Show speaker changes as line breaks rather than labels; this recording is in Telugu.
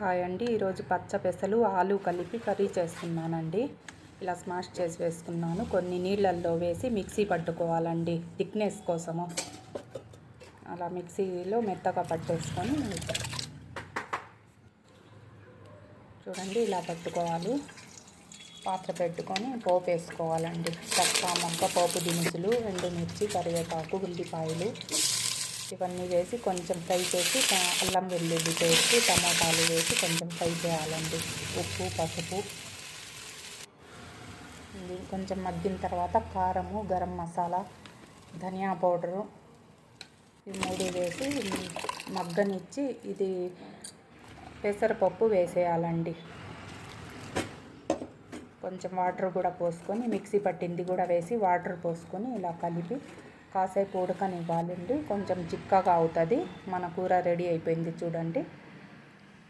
హాయ్ అండి ఈరోజు పచ్చ పెసలు ఆలు కలిపి కర్రీ చేస్తున్నానండి. ఇలా స్మాష్ చేసి వేసుకున్నాను. కొన్ని నీళ్ళల్లో వేసి మిక్సీ పట్టుకోవాలండి. థిక్నెస్ కోసము. అలా మిక్సీలో మెత్తగా పట్టేసుకొని చూడండి ఇలా పట్టుకోవాలి. పాత్ర పెట్టుకొని పోపు వేసుకోవాలండి. చక్క మొక్క పోపు దినుసులు ఎండుమిర్చి కరివేపాకు ఉల్లిపాయలు. ఇవన్నీ వేసి కొంచెం ఫ్రై చేసి అల్లం వెల్లుల్లి పేస్ట్ టమాటాలు వేసి కొంచెం ఫ్రై చేయాలండి. ఉప్పు పసుపు. కొంచెం మగ్గిన తర్వాత కారము గరం మసాలా ధనియా పౌడరు ఈ మూడు వేసి మగ్గనిచ్చి ఇది పెసరపప్పు వేసేయాలండి. కొంచెం వాటర్ కూడా పోసుకొని మిక్సీ పట్టింది కూడా వేసి వాటర్ పోసుకొని ఇలా కలిపి కాసేపు ఉడకనివ్వాలండి. కొంచెం చిక్కగా అవుతుంది. మన కూర రెడీ అయిపోయింది చూడండి.